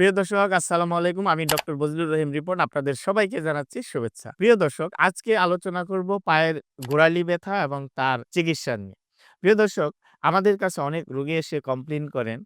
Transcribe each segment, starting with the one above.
প্রিয় দর্শক, আসসালামু আলাইকুম। আমি ডক্টর বজলুর রহিম রিপন। আপনাদের সবাইকে জানাচ্ছি শুভেচ্ছা। প্রিয় দর্শক, আজকে আলোচনা করব পায়ের গোড়ালি ব্যথা এবং তার চিকিৎসা নিয়ে। প্রিয় দর্শক আমাদের কাছে অনেক রোগী এসে কমপ্লেন করেন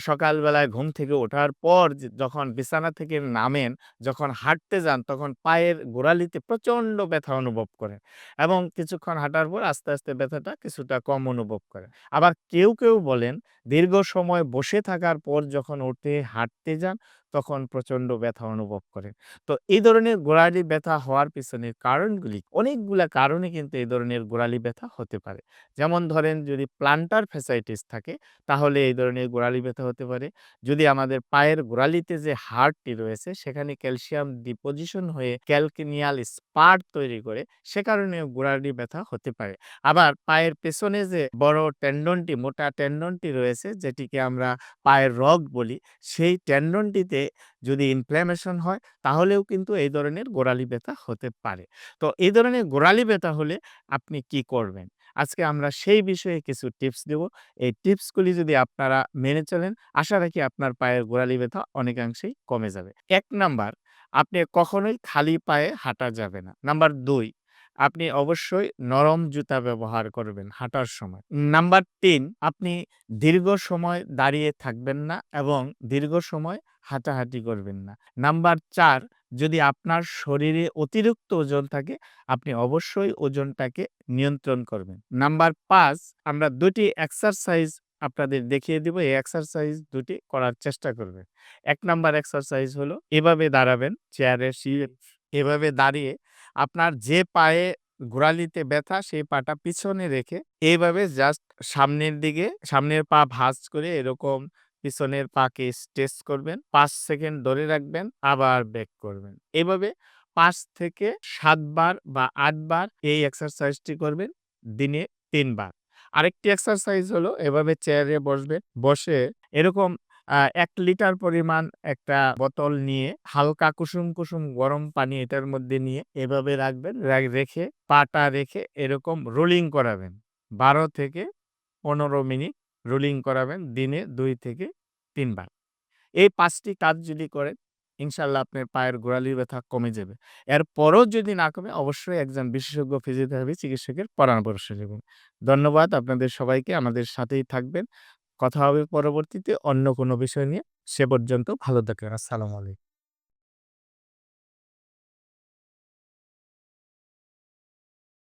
সকালবেলায় ঘুম থেকে ওঠার পর যখন বিছানা থেকে নামেন, যখন হাঁটতে যান, তখন পায়ের গোড়ালিতে প্রচণ্ড ব্যথা অনুভব করেন এবং কিছুক্ষণ হাঁটার পর আস্তে আস্তে ব্যথাটা কিছুটা কম অনুভব করেন। আবার কেউ কেউ বলেন, দীর্ঘ সময় বসে থাকার পর যখন উঠে হাঁটতে যান তখন প্রচণ্ড ব্যথা অনুভব করেন। তো এই ধরনের গোড়ালি ব্যথা হওয়ার পিছনের কারণগুলি, অনেকগুলা কারণে কিন্তু এই ধরনের গোড়ালি ব্যথা হতে পারে। যেমন ধরেন যদি প্লান্টার ফ্যাসাইটিস থাকে, তাহলে এই ধরনের গোড়ালি ব্যথা হতে পারে। যদি আমাদের পায়ের গোড়ালিতে যে হাড়টি রয়েছে, সেখানে ক্যালসিয়াম ডিপোজিশন হয়ে ক্যালকিনিয়াল স্পার্ট তৈরি করে, সে কারণে গোড়ালি ব্যথা হতে পারে। আবার পায়ের পেছনে যে বড় টেন্ডনটি মোটা টেন্ডনটি রয়েছে, যেটিকে আমরা পায়ের রগ বলি, সেই টেন্ডনটিতে যদি ইনফ্ল্যামেশন হয়, তাহলেও কিন্তু এই ধরনের গোড়ালি ব্যথা হতে পারে। তো এই ধরনের গোড়ালি ব্যথা হলে আপনি কি করবেন? আজকে আমরা সেই বিষয়ে কিছু টিপস দেব। এই টিপসগুলি যদি আপনারা মেনে চলেন, আশা রাখি আপনার পায়ের গোড়ালি ব্যথা অনেকাংশেই কমে যাবে। এক নাম্বার, আপনি কখনোই খালি পায়ে হাঁটা যাবে না। নাম্বার দুই, আপনি অবশ্যই নরম জুতা ব্যবহার করবেন হাঁটার সময়। নাম্বার তিন, আপনি দীর্ঘ সময় দাঁড়িয়ে থাকবেন না এবং দীর্ঘ সময় হাঁটাহাঁটি করবেন না। নাম্বার চার যদি আপনার শরীরে অতিরিক্ত ওজন থাকে আপনি অবশ্যই ওজনটাকে নিয়ন্ত্রণ করবেন। নাম্বার পাঁচ আমরা দুটি এক্সারসাইজ আপনাদের দেখিয়ে দিব। এই এক্সারসাইজ দুটি করার চেষ্টা করবেন। এক নাম্বার এক্সারসাইজ হলো এভাবে দাঁড়াবেন চেয়ারে শুয়ে এভাবে দাঁড়িয়ে আপনার যে পায়ে গোড়ালিতে ব্যথা সেই পাটা পিছনে রেখে এইভাবে জাস্ট সামনের দিকে সামনের পা ভাঁজ করে এরকম পিছনের পাকে স্ট্রেচ করবেন, পাঁচ সেকেন্ড ধরে রাখবেন, আবার ব্যাক করবেন। এভাবে পাঁচ থেকে সাতবার বা আটবার এই এক্সারসাইজটি করবেন, দিনে তিনবার আরেকটি এক্সারসাইজ হলো এভাবে চেয়ারে বসবেন, বসে এরকম এক লিটার পরিমাণ একটা বোতল নিয়ে হালকা কুসুম কুসুম গরম পানি এটার মধ্যে নিয়ে এভাবে রাখবেন রেখে পাটা রেখে এরকম রোলিং করাবেন। বারো থেকে পনেরো মিনিট রোলিং করাবেন দিনে দুই থেকে তিনবার। এই পাঁচটি কাজ যদি করেন, ইনশাল্লাহ আপনার পায়ের গোড়ালি ব্যথা কমে যাবে। এরপরও যদি না কমে, অবশ্যই একজন বিশেষজ্ঞ ফিজিওথেরাপি চিকিৎসকের পরামর্শ নেবেন। ধন্যবাদ আপনাদের সবাইকে, আমাদের সাথেই থাকবেন। কথা হবে পরবর্তীতে অন্য কোনো বিষয় নিয়ে। সে পর্যন্ত ভালো থাকেন। আসসালামু আলাইকুম।